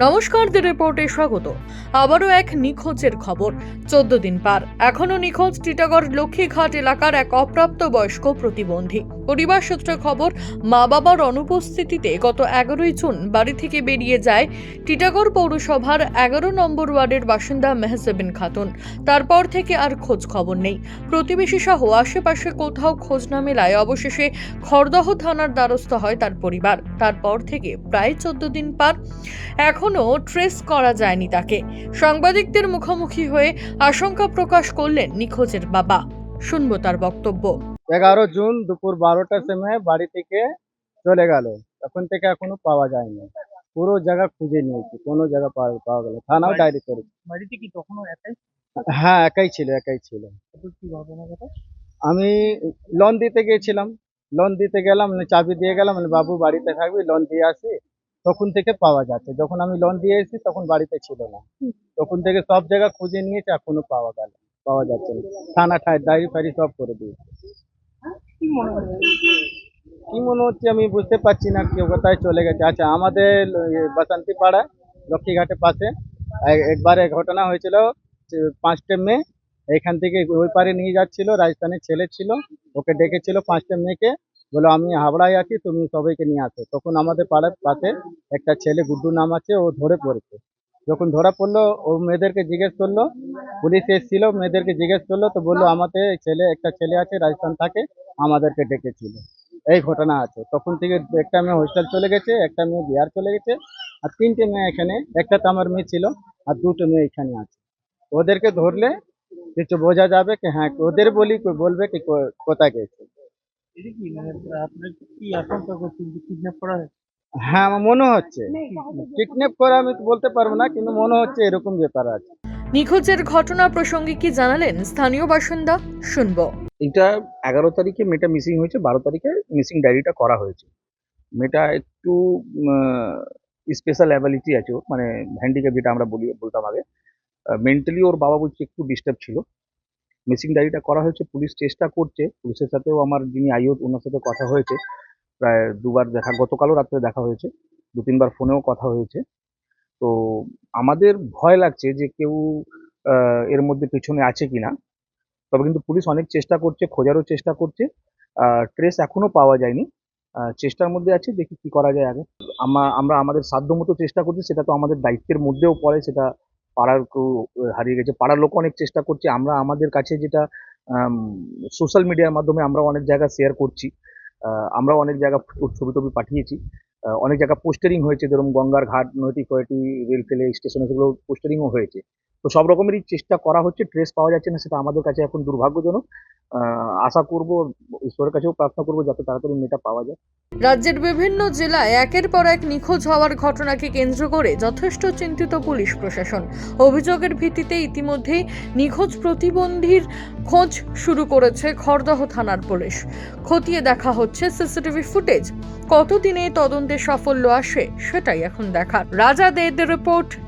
নমস্কার দি রিপোর্টে স্বাগত। আবারও এক নিখোঁজের খবর, চোদ্দ দিন পার। এখনও নিখোঁজ টিটাগড় লক্ষ্মীঘাট এলাকার এক অপ্রাপ্ত বয়স্ক প্রতিবন্ধী। পরিবার সূত্রে খবর, মা বাবার অনুপস্থিতিতে গত এগারোই জুন বাড়ি থেকে বেরিয়ে যায় টিটাগড় পৌরসভার এগারো নম্বর ওয়ার্ডের বাসিন্দা মেহসেবিন খাতুন। তারপর থেকে আর খোঁজ খবর নেই। প্রতিবেশী সহ আশেপাশে কোথাও খোঁজ না মেলায় অবশেষে খড়দহ থানার দ্বারস্থ হয় তার পরিবার। তারপর থেকে প্রায় চোদ্দ দিন পার এখনও ট্রেস করা যায়নি তাকে। সাংবাদিকদের মুখোমুখি হয়ে আশঙ্কা প্রকাশ করলেন নিখোঁজের বাবা। শুনব তার বক্তব্য। এগারো জুন দুপুর বারোটার সময় বাড়ি থেকে চলে গেল। তখন থেকে এখনও পাওয়া যায়নি। পুরো জায়গা খুঁজে নিয়েছি। কোনো জায়গা পাওয়া গেল থানাও ডায়েরি করেছি। বাড়িতে কি তখনও একাই হ্যাঁ একাই ছিল একাই ছিল। আমি লোন দিতে গিয়েছিলাম। লোন দিতে গেলাম মানে চাবি দিয়ে গেলাম মানে বাবু বাড়িতে থাকবি লোন দিয়ে আসি। তখন থেকে পাওয়া যাচ্ছে। যখন আমি লোন দিয়ে এসেছি তখন বাড়িতে ছিল না। তখন থেকে সব জায়গা খুঁজে নিয়েছে এখনও পাওয়া গেল পাওয়া যাচ্ছে না। থানা ঠায় ডায়েরি ফাইরি সব করে দিয়েছে। কি মনে হচ্ছে? আমি বুঝতে পারছি না কেউ কোথায় চলে গেছে। আচ্ছা আমাদের বাসন্তী পাড়া লক্ষ্মীঘাটের পাশে। একবার এক ঘটনা হয়েছিল পাঁচটা মেয়ে এখান থেকে ওই পারে নিয়ে যাচ্ছিল, রাজস্থানের ছেলে ছিল, ওকে ডেকেছিল পাঁচটা মেয়েকে বলো আমি হাবড়ায় আছি, তুমি সবাইকে নিয়ে আসো। তখন আমাদের পাড়ার পাশে একটা ছেলে গুড্ডু নাম আছে, ও ধরে পড়েছে। যখন ধরা পড়ল, ও মেয়েদেরকে জিজ্ঞেস করল, পুলিশ এসেছিল? মেয়েদেরকে জিজ্ঞেস করল, তো বলল, আমাদের ছেলে, একটা ছেলে আছে, রাজস্থান থাকে আমাদেরকে ডেকেছিল। এই ঘটনা আছে। তখন থেকে একটা মেয়ে হোস্টেল চলে গেছে একটা মেয়ে বিহার চলে গেছে আর তিনটে মেয়ে এখানে একটা তো আমার মেয়ে ছিল আর দুটো মেয়ে এখানে আছে। ওদেরকে ধরলে কিছু বোঝা যাবে কি হ্যাঁ ওদের বলি কেউ বলবে কি কো- কোথায় গেছে। মানে আপনার কি আশঙ্কা করছেন যে কিডন্যাপ করা হয়েছে? হ্যাঁ আমার মনে হচ্ছে। কিডন্যাপ করা আমি বলতে পারব না কিন্তু মনে হচ্ছে এরকম ব্যাপার আছে। নিখোঁজের ঘটনা প্রসঙ্গে কি জানালেন স্থানীয় বাসিন্দা শুনব। এটা এগারো তারিখে মেয়েটা মিসিং হয়েছে, বারো তারিখে মিসিং ডায়েরিটা করা হয়েছে। মেয়েটা একটু স্পেশাল অ্যাবিলিটি আছে মানে হ্যান্ডিক্যাপ যেটা আমরা বলি, বলতাম আগে। মেন্টালি ওর বাবা বলছে একটু ডিস্টার্ব ছিল। মিসিং ডায়েরিটা করা হয়েছে, পুলিশ চেষ্টা করছে। পুলিশের সাথেও আমার যিনি আইও ওনার সাথে কথা হয়েছে। প্রায় দুবার দেখা, গতকালও রাত্রে দেখা হয়েছে। দু, তিনবার ফোনেও কথা হয়েছে। তো আমাদের ভয় লাগছে যে কেউ এর মধ্যে পেছনে আছে কিনা। তবে কিন্তু পুলিশ অনেক চেষ্টা করছে খোঁজারও চেষ্টা করছে। ট্রেস এখনও পাওয়া যায়নি। চেষ্টার মধ্যে আছে দেখি কি করা যায় আগে। আমরা আমরা আমাদের সাধ্য মতো চেষ্টা করছি সেটা তো আমাদের দায়িত্বের মধ্যেও পড়ে সেটা পাড়ার হারিয়ে গেছে। পাড়ার লোক অনেক চেষ্টা করছে। আমরা আমাদের কাছে যেটা সোশ্যাল মিডিয়ার মাধ্যমে আমরা অনেক জায়গা শেয়ার করছি। আহ, আমরাও অনেক জায়গা ছবি টবি পাঠিয়েছি। অনেক জায়গা পোস্টারিং হয়েছে ধরুন গঙ্গার ঘাট নৈটি ফয়টি রেল ফেলে স্টেশনে সেগুলো পোস্টারিংও হয়েছে। তো সব রকমেরই চেষ্টা করা হচ্ছে ট্রেস পাওয়া যাচ্ছে না, সেটা আমাদের কাছে এখন দুর্ভাগ্যজনক। আশা করব, ঈশ্বরের কাছেও প্রার্থনা করব যাতে তাড়াতাড়ি মেয়েটা পাওয়া যায়। রাজ্যের বিভিন্ন জেলায় একের পর এক নিখোঁজ হওয়ার ঘটনাকে কেন্দ্র করে যথেষ্ট চিন্তিত পুলিশ প্রশাসন। অভিযোগের ভিত্তিতে ইতিমধ্যেই নিখোঁজ প্রতিবন্ধীর খোঁজ শুরু করেছে খড়দহ থানার পুলিশ। খতিয়ে দেখা হচ্ছে সিসিটিভি ফুটেজ। কতদিনে তদন্তে সাফল্য আসে সেটাই এখন দেখার। রাজা দে রিপোর্ট